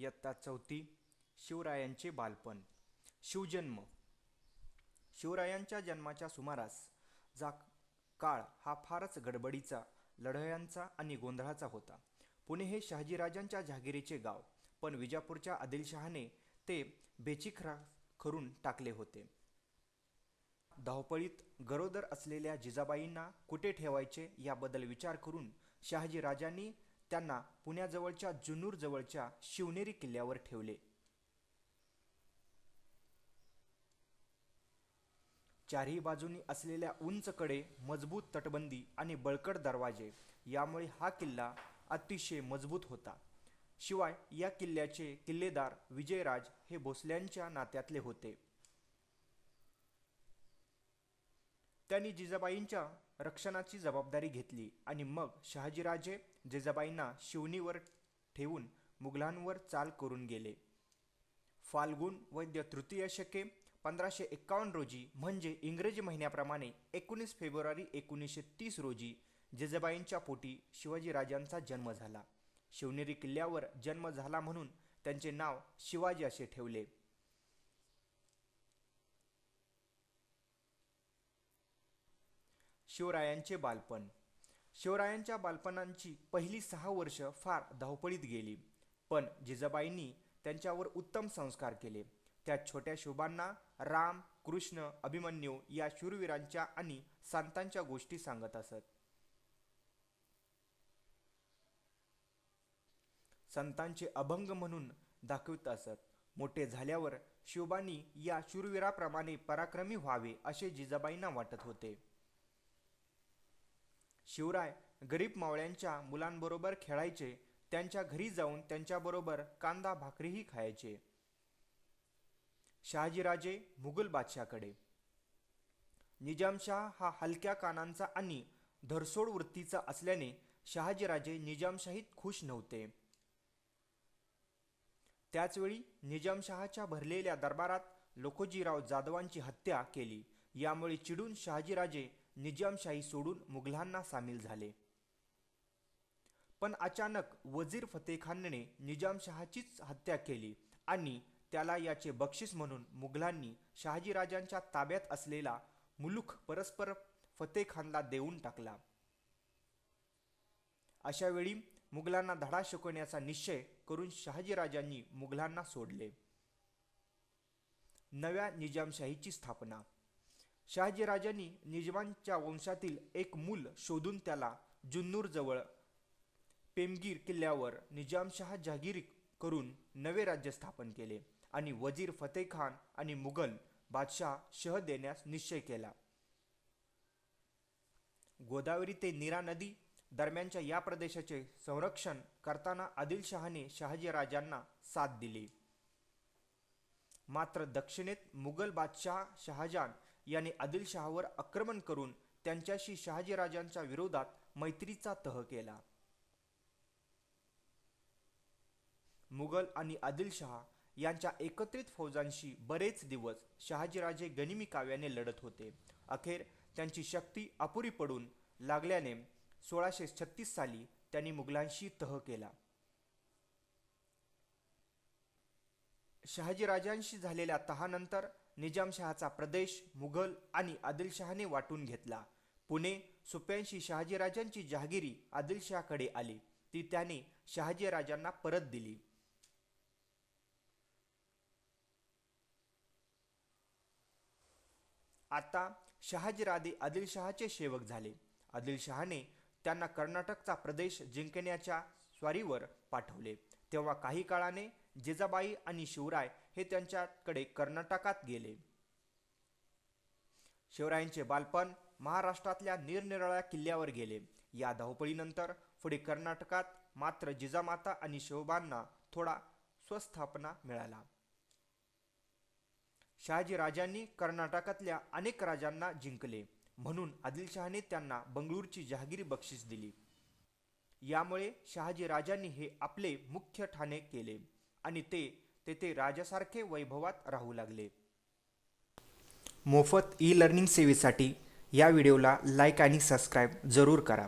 इयत्ता चौथी शिवरायांचे बालपण. शिवजन्म. शिवरायांच्या जन्माच्या सुमारास जा काळ हा फारच गडबडीचा लढायांचा आणि गोंधळाचा होता. पुणे हे शहाजीराजांच्या जहागिरीचे गाव पण विजापूरच्या आदिलशहाने ते बेचिखरा करून टाकले होते. धावपळीत गरोदर असलेल्या जिजाबाईंना कुठे ठेवायचे याबद्दल विचार करून शहाजीराजांनी त्यांना पुण्याजवळच्या जुनूर जवळच्या शिवनेरी किल्ल्यावर ठेवले. चारही बाजूनी असलेल्या उंच कडे मजबूत तटबंदी आणि बळकट दरवाजे यामुळे हा किल्ला अतिशय मजबूत होता. शिवाय या किल्ल्याचे किल्लेदार विजयराज हे भोसल्यांच्या नात्यातले होते. त्यांनी जिजाबाईंच्या रक्षणाची जबाबदारी घेतली आणि मग शहाजीराजे जिजाबाईंना शिवणीवर ठेवून मुघलांवर चाल करून गेले. फाल्गुन वैद्य तृतीय शके पंधराशे एक्कावन्न रोजी म्हणजे इंग्रजी महिन्याप्रमाणे एकोणीस फेब्रुवारी एकोणीसशे तीस रोजी जिजाबाईंच्या पोटी शिवाजीराजांचा जन्म झाला. शिवनेरी किल्ल्यावर जन्म झाला म्हणून त्यांचे नाव शिवाजी असे ठेवले. शिवरायांचे बालपण. शिवरायांच्या बालपणांची पहिली सहा वर्ष फार धावपळीत गेली. पण जिजाबाईंनी त्यांच्यावर उत्तम संस्कार केले. त्या छोट्या शोभांना राम कृष्ण अभिमन्यू या शूरवीरांच्या आणि संतांच्या गोष्टी सांगत असत. संतांचे अभंग म्हणून दाखवित असत. मोठे झाल्यावर शिवबांनी या शूरवीराप्रमाणे पराक्रमी व्हावे असे जिजाबाईंना वाटत होते. शिवराय गरीब मावळ्यांच्या मुलांबरोबर खेळायचे त्यांच्या घरी जाऊन त्यांच्याबरोबर कांदा भाकरीही खायचे. शहाजीराजे मुघल बादशाकडे निजामशाह हा हलक्या कानांचा आणि धरसोड वृत्तीचा असल्याने शहाजीराजे निजामशाहीत खुश नव्हते. त्याचवेळी निजामशहाच्या भरलेल्या दरबारात लोकोजीराव जाधवांची हत्या केली. यामुळे चिडून शहाजीराजे निजामशाही सोडून मुघलांना सामील झाले. पण अचानक वजीर फतेखानने निजामशहाचीच हत्या केली आणि त्याला याचे बक्षीस म्हणून मुघलांनी शहाजीराजांच्या ताब्यात असलेला मुलुख परस्पर फतेखानला देऊन टाकला. अशा वेळी मुघलांना धडा शिकवण्याचा निश्चय करून शहाजीराजांनी मुघलांना सोडले. नव्या निजामशाहीची स्थापना शहाजीराजांनी निजमांच्या वंशातील एक मूल शोधून त्याला जुन्नूर जवळ पेमगीर किल्ल्यावर निजामशहा जहागिरी करून नवे राज्य स्थापन केले आणि वजीर फतेखान आणि मुघल बादशाह शह देण्यास निश्चय केला. गोदावरी ते नीरा नदी दरम्यानच्या या प्रदेशाचे संरक्षण करताना आदिलशहाने शहाजीराजांना साथ दिली. मात्र दक्षिणेत मुघल बादशाह शहाजान याने आदिलशहावर आक्रमण करून त्यांच्याशी शहाजीराजांच्या विरोधात मैत्रीचा तह केला. मुघल आणि आदिलशहा यांच्या एकत्रित फौजांशी बरेच दिवस शहाजीराजे गनिमी काव्याने लढत होते. अखेर त्यांची शक्ती अपुरी पडून लागल्याने सोळाशे छत्तीस साली त्यांनी मुघलांशी तह केला. शहाजीराजांशी झालेल्या तहानंतर निजामशहाचा प्रदेश मुघल आणि आदिलशहाने वाटून घेतला. पुणे सुप्यांशी शहाजीराजांची जहागिरी आदिलशहाकडे आली. ती त्याने शहाजीराजांना परत दिली. आता शहाजीराजे आदिलशहाचे सेवक झाले. आदिलशहाने त्यांना कर्नाटकचा प्रदेश जिंकण्याच्या स्वारीवर पाठवले. तेव्हा काही काळाने जिजाबाई आणि शिवराय हे त्यांच्याकडे कर्नाटकात गेले. शिवरायांचे बालपण महाराष्ट्रातल्या निरनिराळ्या किल्ल्यावर गेले. या धावपळीनंतर पुढे कर्नाटकात मात्र जिजामाता आणि शिवबांना थोडा स्वस्थापना मिळाला. शहाजी राजांनी कर्नाटकातल्या अनेक राजांना जिंकले. म्हणून आदिलशहाने त्यांना बंगळूरची जहागिरी बक्षीस दिली. यामुळे शहाजी राजांनी हे आपले मुख्य ठाणे केले. आणि ते तेथे राजासारखे वैभवात राहू लागले. मोफत ई लर्निंग सेवेसाठी या व्हिडिओला लाईक आणि सबस्क्राईब जरूर करा.